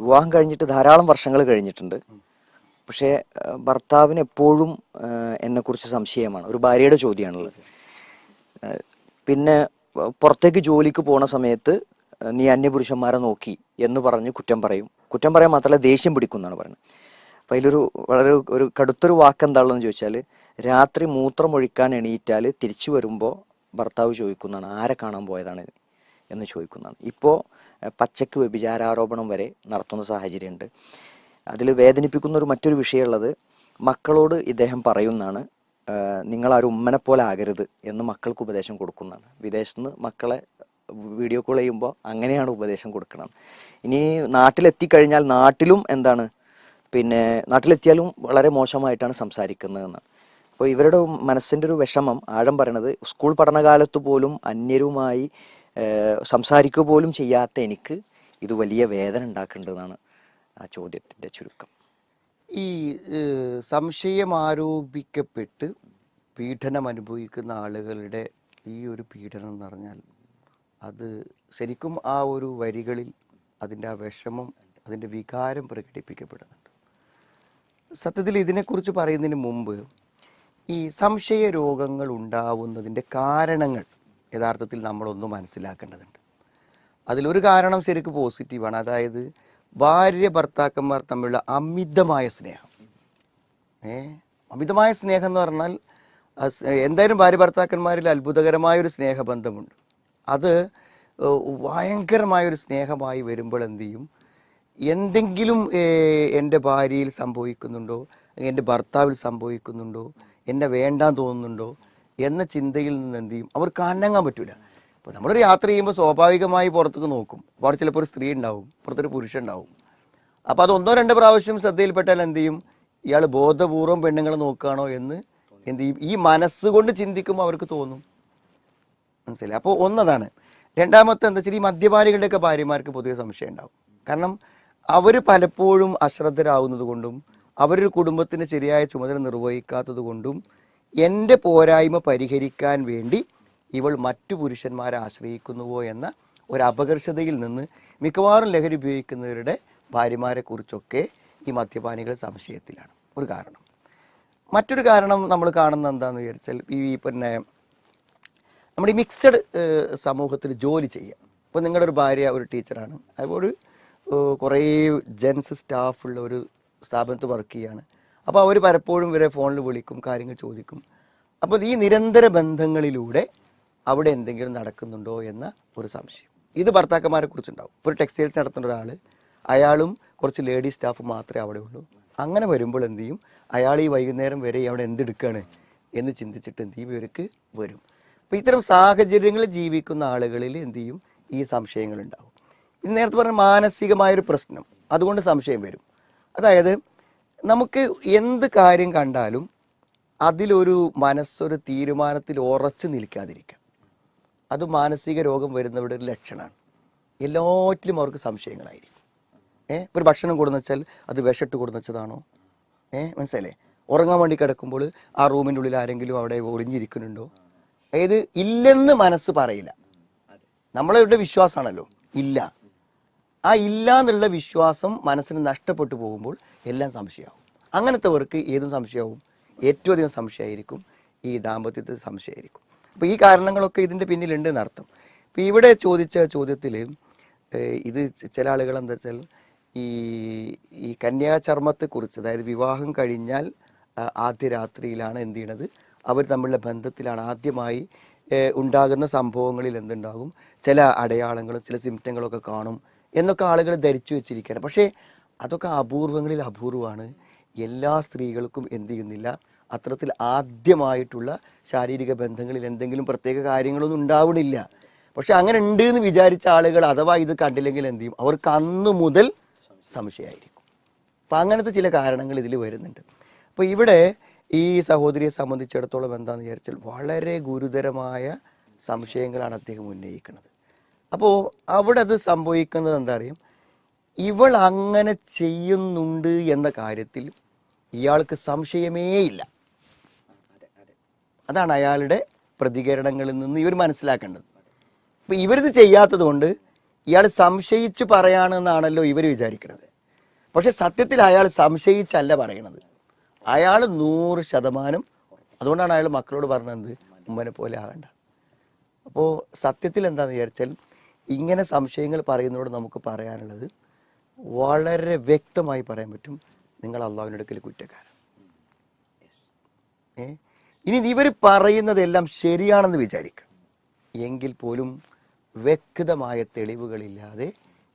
വിവാഹം കഴിഞ്ഞിട്ട് ധാരാളം വർഷങ്ങൾ കഴിഞ്ഞിട്ടുണ്ട്. പക്ഷേ ഭർത്താവിന് എപ്പോഴും എന്നെക്കുറിച്ച് സംശയമാണ്. ഒരു ഭാര്യയുടെ ചോദ്യമാണുള്ളത്. പിന്നെ പുറത്തേക്ക് ജോലിക്ക് പോണ സമയത്ത് നീ അന്യപുരുഷന്മാരെ നോക്കി എന്ന് പറഞ്ഞ് കുറ്റം പറയും. കുറ്റം പറയാൻ മാത്രമല്ല ദേഷ്യം പിടിക്കും എന്നാണ് പറയുന്നത്. അപ്പം അതിലൊരു വളരെ ഒരു കടുത്തൊരു വാക്ക് എന്താണെന്ന് ചോദിച്ചാൽ രാത്രി മൂത്രമൊഴിക്കാൻ എണീറ്റാൽ തിരിച്ചു വരുമ്പോൾ ഭർത്താവ് ചോദിക്കുന്നതാണ് ആരെ കാണാൻ പോയതാണ്? എന്ന് ചോദിക്കുന്നതാണ് ഇപ്പോൾ പച്ചക്ക് വ്യഭിചാരാരോപണം വരെ നടത്തുന്ന സാഹചര്യമുണ്ട്. അതിൽ വേദനിപ്പിക്കുന്ന ഒരു മറ്റൊരു വിഷയമുള്ളത് മക്കളോട് ഇദ്ദേഹം പറയുന്നതാണ് നിങ്ങൾ ആരും ഉമ്മനെ പോലെ ആകരുത് എന്ന് മക്കൾക്ക് ഉപദേശം കൊടുക്കുന്നതാണ് വിദേശത്ത് നിന്ന് മക്കളെ വീഡിയോ കോൾ ചെയ്യുമ്പോൾ അങ്ങനെയാണ് ഉപദേശം കൊടുക്കണം ഇനി നാട്ടിലെത്തിക്കഴിഞ്ഞാൽ നാട്ടിലും എന്താണ് പിന്നെ നാട്ടിലെത്തിയാലും വളരെ മോശമായിട്ടാണ് സംസാരിക്കുന്നതെന്നാണ്. അപ്പോൾ ഇവരുടെ മനസ്സിന്റെ ഒരു വിഷമം ആഴം പറയണത് സ്കൂൾ പഠനകാലത്ത് പോലും അന്യരുമായി സംസാരിക്കുക പോലും ചെയ്യാത്ത എനിക്ക് ഇത് വലിയ വേദന ഉണ്ടാക്കേണ്ടതാണ് ആ ചോദ്യത്തിന്റെ ചുരുക്കം. ഈ സംശയം ആരോപിക്കപ്പെട്ട് പീഡനം അനുഭവിക്കുന്ന ആളുകളുടെ ഈ ഒരു പീഡനം എന്ന് പറഞ്ഞാൽ അത് ശരിക്കും ആ ഒരു വരികളിൽ അതിന്റെ ആ വിഷമം അതിന്റെ വികാരം പ്രകടിപ്പിക്കപ്പെടുന്നുണ്ട്. സത്യത്തിൽ ഇതിനെക്കുറിച്ച് പറയുന്നതിന് മുമ്പ് ഈ സംശയ രോഗങ്ങൾ ഉണ്ടാവുന്നതിന്റെ കാരണങ്ങൾ യഥാർത്ഥത്തിൽ നമ്മളൊന്ന് മനസ്സിലാക്കേണ്ടതുണ്ട്. അതിലൊരു കാരണം ശരിക്കും പോസിറ്റീവാണ്. അതായത് ഭാര്യ ഭർത്താക്കന്മാർ തമ്മിലുള്ള അമിതമായ സ്നേഹം. ഏ? അമിതമായ സ്നേഹം എന്ന് പറഞ്ഞാൽ എന്തായാലും ഭാര്യ ഭർത്താക്കന്മാരിൽ അത്ഭുതകരമായൊരു സ്നേഹബന്ധമുണ്ട്. അത് ഭയങ്കരമായൊരു സ്നേഹമായി വരുമ്പോൾ എന്ത് ചെയ്യും? എന്തെങ്കിലും എന്റെ ഭാര്യയിൽ സംഭവിക്കുന്നുണ്ടോ? എന്റെ ഭർത്താവിൽ സംഭവിക്കുന്നുണ്ടോ? എന്നെ വേണ്ടാൻ തോന്നുന്നുണ്ടോ? എന്ന ചിന്തയിൽ നിന്ന് എന്ത് ചെയ്യും? അവർക്ക് അനങ്ങാൻ പറ്റൂല. അപ്പൊ നമ്മളൊരു യാത്ര ചെയ്യുമ്പോൾ സ്വാഭാവികമായി പുറത്തേക്ക് നോക്കും. അപ്പോൾ അവിടെ ചിലപ്പോൾ ഒരു സ്ത്രീ ഉണ്ടാവും പുറത്തൊരു പുരുഷൻ ഉണ്ടാവും. അപ്പോൾ അത് ഒന്നോ രണ്ടോ പ്രാവശ്യം ശ്രദ്ധയിൽപ്പെട്ടാൽ എന്ത് ചെയ്യും? ഇയാൾ ബോധപൂർവം പെണ്ണുങ്ങളെ നോക്കുകയാണോ എന്ന് എന്ത് ചെയ്യും? ഈ മനസ്സുകൊണ്ട് ചിന്തിക്കുമ്പോൾ അവർക്ക് തോന്നും. മനസ്സിലായി? അപ്പോൾ ഒന്നതാണ്. രണ്ടാമത്തെ എന്താ വെച്ചാൽ ഈ മദ്യപാനികളുടെയൊക്കെ ഭാര്യമാർക്ക് പൊതുവെ സംശയം ഉണ്ടാവും. കാരണം അവർ പലപ്പോഴും അശ്രദ്ധരാകുന്നത് കൊണ്ടും അവരൊരു കുടുംബത്തിന് ശരിയായ ചുമതല നിർവഹിക്കാത്തത് കൊണ്ടും എന്റെ പോരായ്മ പരിഹരിക്കാൻ വേണ്ടി ഇവൾ മറ്റു പുരുഷന്മാരെ ആശ്രയിക്കുന്നുവോ എന്ന ഒരു അപകർഷതയിൽ നിന്ന് മിക്കവാറും ലഹരി ഉപയോഗിക്കുന്നവരുടെ ഭാര്യമാരെ കുറിച്ചൊക്കെ ഈ മദ്യപാനികൾ സംശയത്തിലാണ്. ഒരു കാരണം. മറ്റൊരു കാരണം നമ്മൾ കാണുന്ന എന്താണെന്ന് വിചാരിച്ചാൽ ഈ പിന്നെ നമ്മുടെ ഈ മിക്സഡ് സമൂഹത്തിൽ ജോലി ചെയ്യാം ഇപ്പോൾ നിങ്ങളുടെ ഒരു ഭാര്യ ഒരു ടീച്ചറാണ്. അതുപോലെ കുറേ ജെൻസ് സ്റ്റാഫുള്ള ഒരു സ്ഥാപനത്ത് വർക്ക് ചെയ്യുകയാണ് അപ്പോൾ അവർ പലപ്പോഴും ഇവരെ ഫോണിൽ വിളിക്കും കാര്യങ്ങൾ ചോദിക്കും. അപ്പോൾ ഈ നിരന്തര ബന്ധങ്ങളിലൂടെ അവിടെ എന്തെങ്കിലും നടക്കുന്നുണ്ടോ എന്ന ഒരു സംശയം. ഇത് ഭർത്താക്കന്മാരെ കുറിച്ചുണ്ടാവും. ഇപ്പോൾ ഒരു ടെക്സ്റ്റൈൽസ് നടത്തുന്ന ഒരാൾ അയാളും കുറച്ച് ലേഡീസ് സ്റ്റാഫ് മാത്രമേ അവിടെ ഉള്ളൂ. അങ്ങനെ വരുമ്പോൾ എന്ത് ചെയ്യും? അയാൾ ഈ വൈകുന്നേരം വരെ അവിടെ എന്തെടുക്കുകയാണ് എന്ന് ചിന്തിച്ചിട്ട് എന്ത് ചെയ്യും? ഇവർക്ക് വരും. അപ്പോൾ ഇത്തരം സാഹചര്യങ്ങളിൽ ജീവിക്കുന്ന ആളുകളിൽ എന്ത് ചെയ്യും? ഈ സംശയങ്ങൾ ഇത് നേരത്തെ പറഞ്ഞ മാനസികമായൊരു പ്രശ്നം. അതുകൊണ്ട് സംശയം വരും. അതായത് നമുക്ക് എന്ത് കാര്യം കണ്ടാലും അതിലൊരു മനസ്സൊരു തീരുമാനത്തിൽ ഉറച്ചു നിൽക്കാതിരിക്കാം. അത് മാനസിക രോഗം വരുന്നവരുടെ ഒരു ലക്ഷണമാണ്. എല്ലാറ്റിലും അവർക്ക് സംശയങ്ങളായിരിക്കും. ഏഹ് ഒരു ഭക്ഷണം കൊടുന്ന് വെച്ചാൽ അത് വിഷട്ട് കൊടുന്ന് വെച്ചതാണോ? ഏഹ് മനസ്സിലല്ലേ ഉറങ്ങാൻ വേണ്ടി കിടക്കുമ്പോൾ ആ റൂമിന്റെ ഉള്ളിൽ ആരെങ്കിലും അവിടെ ഒളിഞ്ഞിരിക്കുന്നുണ്ടോ? അതായത് ഇല്ലെന്ന് മനസ്സ് പറയില്ല. നമ്മളുടെ വിശ്വാസമാണല്ലോ. ഇല്ല. ആ ഇല്ല എന്നുള്ള വിശ്വാസം മനസ്സിന് നഷ്ടപ്പെട്ടു പോകുമ്പോൾ എല്ലാം സംശയമാവും. അങ്ങനത്തെവർക്ക് ഏതും സംശയമാവും. ഏറ്റവും അധികം സംശയമായിരിക്കും. ഈ ദാമ്പത്യത്തിൽ സംശയമായിരിക്കും. അപ്പോൾ ഈ കാരണങ്ങളൊക്കെ ഇതിന്റെ പിന്നിലുണ്ട് എന്നർത്ഥം ഇപ്പോൾ ഇവിടെ ചോദിച്ച ചോദ്യത്തിൽ ഇത് ചില ആളുകൾ എന്താ വെച്ചാൽ ഈ ഈ കന്യാചർമ്മത്തെക്കുറിച്ച് അതായത് വിവാഹം കഴിഞ്ഞാൽ ആദ്യ രാത്രിയിലാണ് എന്ത് ചെയ്യണത്? അവർ തമ്മിലുള്ള ബന്ധത്തിലാണ് ആദ്യമായി ഉണ്ടാകുന്ന സംഭവങ്ങളിൽ എന്തുണ്ടാകും? ചില അടയാളങ്ങളും ചില സിംറ്റങ്ങളൊക്കെ കാണും. എന്നൊക്കെ ആളുകൾ ധരിച്ചു വെച്ചിരിക്കുകയാണ്. പക്ഷേ അതൊക്കെ അപൂർവങ്ങളിൽ അപൂർവമാണ്. എല്ലാ സ്ത്രീകൾക്കും എന്ത് ചെയ്യുന്നില്ല. അത്തരത്തിൽ ആദ്യമായിട്ടുള്ള ശാരീരിക ബന്ധങ്ങളിൽ എന്തെങ്കിലും പ്രത്യേക കാര്യങ്ങളൊന്നും ഉണ്ടാവണില്ല. പക്ഷെ അങ്ങനെ ഉണ്ട് എന്ന് വിചാരിച്ച ആളുകൾ അഥവാ ഇത് കണ്ടില്ലെങ്കിൽ എന്ത് ചെയ്യും? അവർക്ക് അന്ന് മുതൽ സംശയമായിരിക്കും. അപ്പം അങ്ങനത്തെ ചില കാരണങ്ങൾ ഇതിൽ വരുന്നുണ്ട്. അപ്പോൾ ഇവിടെ ഈ സഹോദരിയെ സംബന്ധിച്ചിടത്തോളം എന്താണെന്ന് വിചാരിച്ചാൽ വളരെ ഗുരുതരമായ സംശയങ്ങളാണ് അദ്ദേഹം ഉന്നയിക്കുന്നത്. അപ്പോൾ അവിടെ അത് സംഭവിക്കുന്നത് എന്താ അറിയാം? ഇവൾ അങ്ങനെ ചെയ്യുന്നുണ്ട് എന്ന കാര്യത്തിൽ ഇയാൾക്ക് സംശയമേ ഇല്ല. അതാണ് അയാളുടെ പ്രതികരണങ്ങളിൽ നിന്ന് ഇവർ മനസ്സിലാക്കേണ്ടത്. അപ്പോൾ ഇവരിത് ചെയ്യാത്തത് കൊണ്ട് ഇയാൾ സംശയിച്ച് പറയാണെന്നാണല്ലോ ഇവർ വിചാരിക്കുന്നത് പക്ഷെ സത്യത്തിൽ അയാൾ സംശയിച്ചല്ല പറയണത്. അയാൾ നൂറ് ശതമാനം അതുകൊണ്ടാണ് അയാൾ മക്കളോട് പറഞ്ഞത് ഉമ്മനെ പോലെ ആകണ്ട. അപ്പോൾ സത്യത്തിൽ എന്താണെന്ന് വിചാരിച്ചാൽ ഇങ്ങനെ സംശയങ്ങൾ പറയുന്നതോട് നമുക്ക് പറയാനുള്ളത് വളരെ വ്യക്തമായി പറയാൻ പറ്റും നിങ്ങൾ അള്ളാഹുവിന്റെ അടുക്കൽ കുറ്റക്കാരൻ. ഏ? ഇനി ഇവർ പറയുന്നതെല്ലാം ശരിയാണെന്ന് വിചാരിക്കാം എങ്കിൽ പോലും വ്യക്തമായ തെളിവുകളില്ലാതെ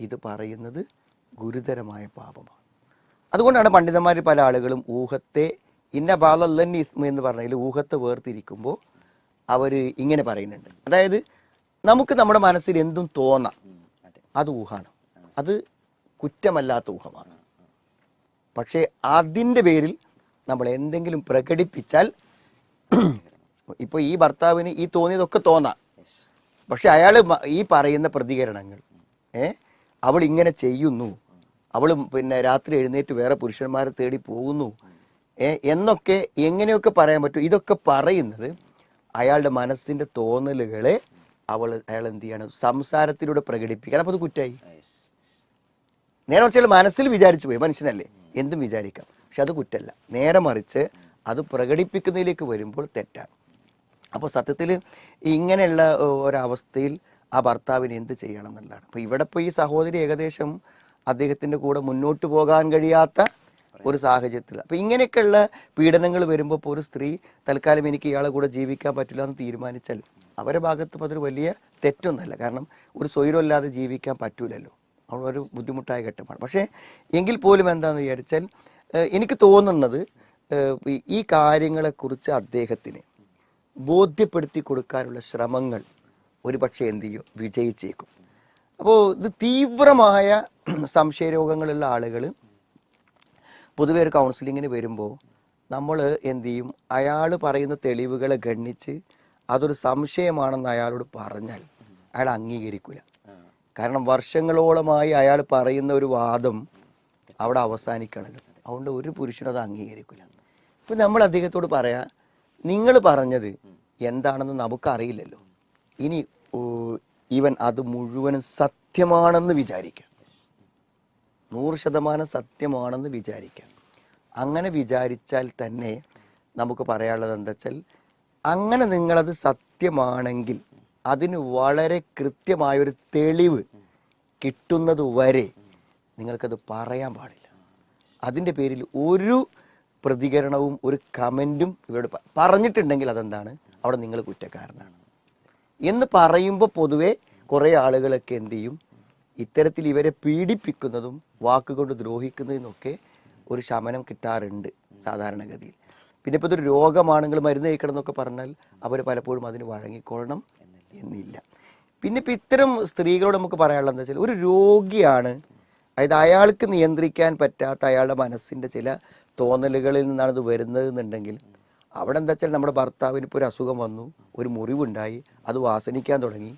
ഇത് പറയുന്നത് ഗുരുതരമായ പാപമാണ്. അതുകൊണ്ടാണ് പണ്ഡിതന്മാർ പല ആളുകളും ഊഹത്തെ ഇന്ന ബാലല്ലൻ ഇസ്മ എന്ന് പറഞ്ഞതിൽ ഊഹത്തെ വേർതിരിക്കുമ്പോൾ അവർ ഇങ്ങനെ പറയുന്നുണ്ട്. അതായത് നമുക്ക് നമ്മുടെ മനസ്സിൽ എന്തും തോന്നാം. അത് ഊഹാണ്. അത് കുറ്റമല്ലാത്ത ഊഹമാണ്. പക്ഷേ അതിന്റെ പേരിൽ നമ്മൾ എന്തെങ്കിലും പ്രകടിപ്പിച്ചാൽ ഇപ്പോൾ ഈ ഭർത്താവിന് ഈ തോന്നിയതൊക്കെ തോന്നാം. പക്ഷെ അയാൾ ഈ പറയുന്ന പ്രതികരണങ്ങൾ ഏ അവൾ ഇങ്ങനെ ചെയ്യുന്നു. അവൾ പിന്നെ രാത്രി എഴുന്നേറ്റ് വേറെ പുരുഷന്മാരെ തേടി പോകുന്നു. ഏ എന്നൊക്കെ എങ്ങനെയൊക്കെ പറയാൻ പറ്റും? ഇതൊക്കെ പറയുന്നത് അയാളുടെ മനസ്സിന്റെ തോന്നലുകളെ അവൾ അയാൾ എന്ത് ചെയ്യണം? സംസാരത്തിലൂടെ പ്രകടിപ്പിക്കണം അപ്പോൾ അത് കുറ്റായി. നേരെ മറിച്ച് മനസ്സിൽ വിചാരിച്ചു പോയി. മനുഷ്യനല്ലേ? എന്തും വിചാരിക്കാം. പക്ഷെ അത് കുറ്റല്ല. നേരെ മറിച്ച് അത് പ്രകടിപ്പിക്കുന്നതിലേക്ക് വരുമ്പോൾ തെറ്റാണ്. അപ്പോൾ സത്യത്തിൽ ഇങ്ങനെയുള്ള ഒരവസ്ഥയിൽ ആ ഭർത്താവിന് എന്ത് ചെയ്യണം എന്നുള്ളതാണ്. അപ്പോൾ ഇവിടെ ഇപ്പോൾ ഈ സഹോദരി ഏകദേശം അദ്ദേഹത്തിന്റെ കൂടെ മുന്നോട്ട് പോകാൻ കഴിയാത്ത ഒരു സാഹചര്യത്തിൽ അപ്പോൾ ഇങ്ങനെയൊക്കെയുള്ള പീഡനങ്ങൾ വരുമ്പോൾ ഇപ്പോൾ ഒരു സ്ത്രീ തൽക്കാലം എനിക്ക് ഇയാളെ കൂടെ ജീവിക്കാൻ പറ്റില്ല എന്ന് തീരുമാനിച്ചാൽ അവരുടെ ഭാഗത്തും അതൊരു വലിയ തെറ്റൊന്നുമല്ല കാരണം ഒരു സ്വൈരമില്ലാതെ ജീവിക്കാൻ പറ്റൂലല്ലോ. അവളൊരു ബുദ്ധിമുട്ടായ ഘട്ടമാണ്. പക്ഷേ എങ്കിൽ പോലും എന്താണെന്ന് വിചാരിച്ചാൽ എനിക്ക് തോന്നുന്നത് ഈ കാര്യങ്ങളെക്കുറിച്ച് അദ്ദേഹത്തിന് ബോധ്യപ്പെടുത്തി കൊടുക്കാനുള്ള ശ്രമങ്ങൾ ഒരുപക്ഷെ എന്ത് ചെയ്യും? വിജയിച്ചേക്കും. അപ്പോൾ ഇത് തീവ്രമായ സംശയ രോഗങ്ങളുള്ള ആളുകൾ പൊതുവെ ഒരു കൗൺസിലിങ്ങിന് വരുമ്പോൾ നമ്മൾ എന്ത് ചെയ്യും? അയാൾ പറയുന്ന തെളിവുകളെ ഗണ്ണിച്ച് അതൊരു സംശയമാണെന്ന് അയാളോട് പറഞ്ഞാൽ അയാൾ അംഗീകരിക്കില്ല കാരണം വർഷങ്ങളോളമായി അയാൾ പറയുന്ന ഒരു വാദം അവിടെ അവസാനിക്കണല്ലോ. അതുകൊണ്ട് ഒരു പുരുഷനും അത് അംഗീകരിക്കില്ല ഇപ്പം നമ്മൾ അദ്ദേഹത്തോട് പറയാ നിങ്ങൾ പറഞ്ഞത് എന്താണെന്ന് നമുക്കറിയില്ലല്ലോ. ഇനി ഇവൻ അത് മുഴുവനും സത്യമാണെന്ന് വിചാരിക്കാം. നൂറ് ശതമാനം സത്യമാണെന്ന് വിചാരിക്കാം. അങ്ങനെ വിചാരിച്ചാൽ തന്നെ നമുക്ക് പറയാനുള്ളത് എന്താ വെച്ചാൽ അങ്ങനെ നിങ്ങളത് സത്യമാണെങ്കിൽ അതിന് വളരെ കൃത്യമായൊരു തെളിവ് കിട്ടുന്നത് വരെ നിങ്ങൾക്കത് പറയാൻ പാടില്ല. അതിന്റെ പേരിൽ ഒരു പ്രതികരണവും ഒരു കമന്റും ഇവരോട് പറഞ്ഞിട്ടുണ്ടെങ്കിൽ അതെന്താണ്? അവിടെ നിങ്ങൾ കുറ്റക്കാരനാണ്. എന്ന് പറയുമ്പോൾ പൊതുവേ കുറേ ആളുകളൊക്കെ എന്തു ചെയ്യും? ഇത്തരത്തിൽ ഇവരെ പീഡിപ്പിക്കുന്നതും വാക്കുകൊണ്ട് ദ്രോഹിക്കുന്നതിനൊക്കെ ഒരു ശമനം കിട്ടാറുണ്ട് സാധാരണഗതിയിൽ. പിന്നെ ഇപ്പോൾ ഇതൊരു രോഗമാണെങ്കിൽ മരുന്ന് കഴിക്കണം എന്നൊക്കെ പറഞ്ഞാൽ അവർ പലപ്പോഴും അതിന് വഴങ്ങിക്കൊള്ളണം എന്നില്ല. പിന്നെ ഇപ്പം ഇത്തരം സ്ത്രീകളോട് നമുക്ക് പറയാനുള്ളത് എന്താ വെച്ചാൽ ഒരു രോഗിയാണ് അതായത് അയാൾക്ക് നിയന്ത്രിക്കാൻ പറ്റാത്ത അയാളുടെ മനസ്സിന്റെ ചില തോന്നലുകളിൽ നിന്നാണ് ഇത് വരുന്നത് എന്നുണ്ടെങ്കിൽ അവിടെ എന്താ വെച്ചാൽ നമ്മുടെ ഭർത്താവിന് ഇപ്പോൾ ഒരു അസുഖം വന്നു ഒരു മുറിവുണ്ടായി അത് വാസനിക്കാൻ തുടങ്ങി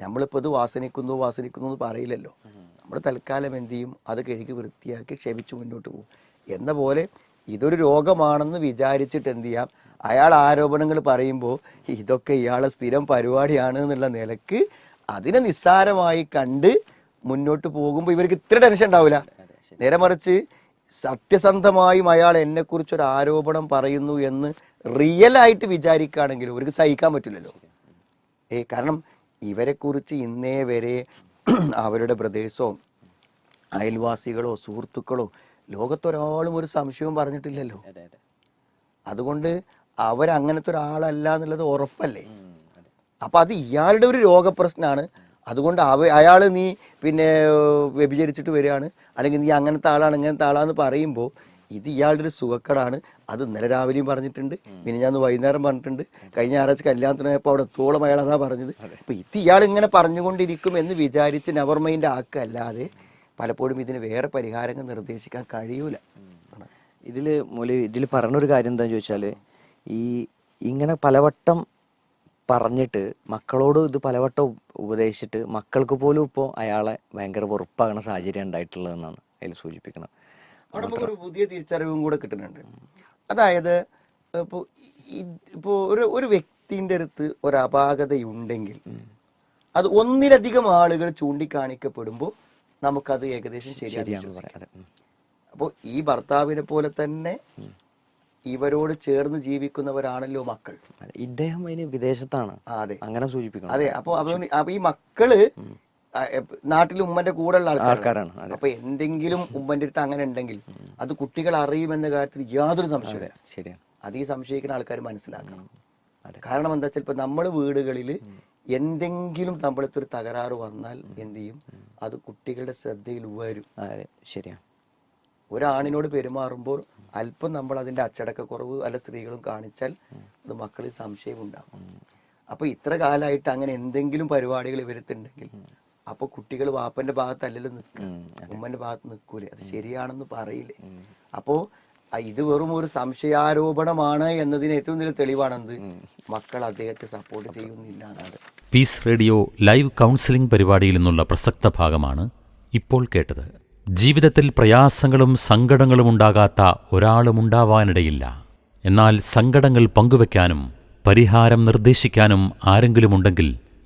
നമ്മളിപ്പോൾ ഇത് വാസനിക്കുന്നു വാസനിക്കുന്നു എന്ന് പറയില്ലല്ലോ. നമ്മൾ തൽക്കാലം എന്ത് ചെയ്യും? അത് കഴുകി വൃത്തിയാക്കി ക്ഷമിച്ച് മുന്നോട്ട് പോകും. എന്ന പോലെ ഇതൊരു രോഗമാണെന്ന് വിചാരിച്ചിട്ട് എന്ത് ചെയ്യാം? അയാൾ ആരോപണങ്ങൾ പറയുമ്പോൾ ഇതൊക്കെ ഇയാളെ സ്ഥിരം പരിപാടിയാണ് എന്നുള്ള നിലയ്ക്ക് അതിനെ നിസ്സാരമായി കണ്ട് മുന്നോട്ട് പോകുമ്പോൾ ഇവർക്ക് ഇത്ര ടെൻഷൻ ഉണ്ടാവില്ല. നേരെ മറിച്ച് സത്യസന്ധമായും അയാൾ എന്നെക്കുറിച്ച് ഒരു ആരോപണം പറയുന്നു എന്ന് റിയൽ ആയിട്ട് വിചാരിക്കുകയാണെങ്കിൽ ഇവർക്ക് സഹിക്കാൻ പറ്റില്ലല്ലോ. ഏ കാരണം ഇവരെക്കുറിച്ച് ഇന്നേ വരെ അവരുടെ പ്രദേശമോ അയൽവാസികളോ സുഹൃത്തുക്കളോ ലോകത്തൊരാളും ഒരു സംശയവും പറഞ്ഞിട്ടില്ലല്ലോ. അതുകൊണ്ട് അവരങ്ങനത്തെ ഒരാളല്ല എന്നുള്ളത് ഉറപ്പല്ലേ? അപ്പൊ അത് ഇയാളുടെ ഒരു രോഗപ്രശ്നമാണ് അതുകൊണ്ട് അവ അയാൾ നീ പിന്നെ വ്യഭിചരിച്ചിട്ട് വരികയാണ്. അല്ലെങ്കിൽ നീ അങ്ങനത്തെ ആളാണ് ഇങ്ങനത്തെ ആളാന്ന് പറയുമ്പോൾ ഇത് ഇയാളുടെ ഒരു സുഖക്കടാണ് അത് ഇന്നലെ രാവിലെയും പറഞ്ഞിട്ടുണ്ട്. പിന്നെ ഞാൻ വൈകുന്നേരം പറഞ്ഞിട്ടുണ്ട്. കഴിഞ്ഞ ഞായറാഴ്ച കല്യാണത്തിന് പോയപ്പോൾ അവിടെ എത്തോളം അയാൾ അതാ. പറഞ്ഞത് അപ്പൊ ഇത് ഇയാൾ ഇങ്ങനെ പറഞ്ഞുകൊണ്ടിരിക്കും എന്ന് വിചാരിച്ച് നവർ മൈൻഡ് ആക്കല്ലാതെ പലപ്പോഴും ഇതിന് വേറെ പരിഹാരങ്ങൾ നിർദ്ദേശിക്കാൻ കഴിയൂല. ഇതിൽ മൊലി ഇതിൽ പറഞ്ഞൊരു കാര്യം എന്താണെന്ന് ചോദിച്ചാൽ ഈ ഇങ്ങനെ പലവട്ടം പറഞ്ഞിട്ട് മക്കളോട് ഇത് പലവട്ടം ഉപദേശിച്ചിട്ട് മക്കൾക്ക് പോലും ഇപ്പോൾ അയാളെ ഭയങ്കര വെറുപ്പാകുന്ന സാഹചര്യം ഉണ്ടായിട്ടുള്ളതെന്നാണ് അതിൽ സൂചിപ്പിക്കുന്നത്. അവിടെ നമുക്കൊരു പുതിയ തിരിച്ചറിവും കൂടെ കിട്ടുന്നുണ്ട്. അതായത് ഇപ്പോൾ ഇപ്പോൾ ഒരു ഒരു വ്യക്തിന്റെ അടുത്ത് ഒരു അപാകതയുണ്ടെങ്കിൽ അത് ഒന്നിലധികം ആളുകൾ ചൂണ്ടിക്കാണിക്കപ്പെടുമ്പോൾ നമുക്കത് ഏകദേശം ശരിയാണ് അപ്പോൾ ഈ ഭർത്താവിനെ പോലെ തന്നെ ഇവരോട് ചേർന്ന് ജീവിക്കുന്നവരാണല്ലോ മക്കൾ. ഇദ്ദേഹം അതിന് വിദേശത്താണ്. അതെ. അങ്ങനെ സൂചിപ്പിക്കണം. അതെ. അപ്പൊ അതുകൊണ്ട് അപ്പൊ ഈ മക്കൾ നാട്ടിൽ ഉമ്മന്റെ കൂടെ ഉള്ള ആൾക്കാരാണ് അപ്പൊ എന്തെങ്കിലും ഉമ്മന്റെ അടുത്ത് അങ്ങനെ ഉണ്ടെങ്കിൽ അത് കുട്ടികൾ അറിയുമെന്ന കാര്യത്തിൽ യാതൊരു സംശയമില്ല ശരിയാണ്. അത് ഈ സംശയിക്കുന്ന ആൾക്കാർ മനസ്സിലാക്കണം. കാരണം എന്താ വെച്ചാൽ ഇപ്പൊ നമ്മൾ വീടുകളിൽ എന്തെങ്കിലും നമ്മളത്തെ ഒരു തകരാറ് വന്നാൽ എന്ത് ചെയ്യും? അത് കുട്ടികളുടെ ശ്രദ്ധയിൽ വരും. ശരിയാണ്. ഒരാണിനോട് പെരുമാറുമ്പോൾ അല്പം നമ്മൾ അതിന്റെ അച്ചടക്കക്കുറവ് അല്ല സ്ത്രീകളും കാണിച്ചാൽ അത് മക്കളിൽ സംശയം ഉണ്ടാകും അപ്പൊ ഇത്ര കാലമായിട്ട് അങ്ങനെ എന്തെങ്കിലും പരിപാടികൾ ഇവരത്തുണ്ടെങ്കിൽ അപ്പൊ കുട്ടികൾ വാപ്പന്റെ ഭാഗത്തല്ലല്ലോ നിൽക്കുക. ഉമ്മന്റെ ഭാഗത്ത് നിൽക്കൂലേ. അത് ശരിയാണെന്ന് പറയില്ലേ. അപ്പോ ഇത് വെറും ഒരു സംശയാരോപണമാണ് എന്നതിന് ഏറ്റവും വലിയ തെളിവാണെന്ത്? മക്കൾ അദ്ദേഹത്തെ സപ്പോർട്ട് ചെയ്യുന്നില്ല പീസ് റേഡിയോ ലൈവ് കൗൺസിലിംഗ് പരിപാടിയിൽ നിന്നുള്ള പ്രസക്ത ഭാഗമാണ് ഇപ്പോൾ കേട്ടത്. ജീവിതത്തിൽ പ്രയാസങ്ങളും സങ്കടങ്ങളും ഉണ്ടാകാത്ത ഒരാളും ഉണ്ടാവാനിടയില്ല. എന്നാൽ സങ്കടങ്ങൾ പങ്കുവെക്കാനും പരിഹാരം നിർദ്ദേശിക്കാനും ആരെങ്കിലുമുണ്ടെങ്കിൽ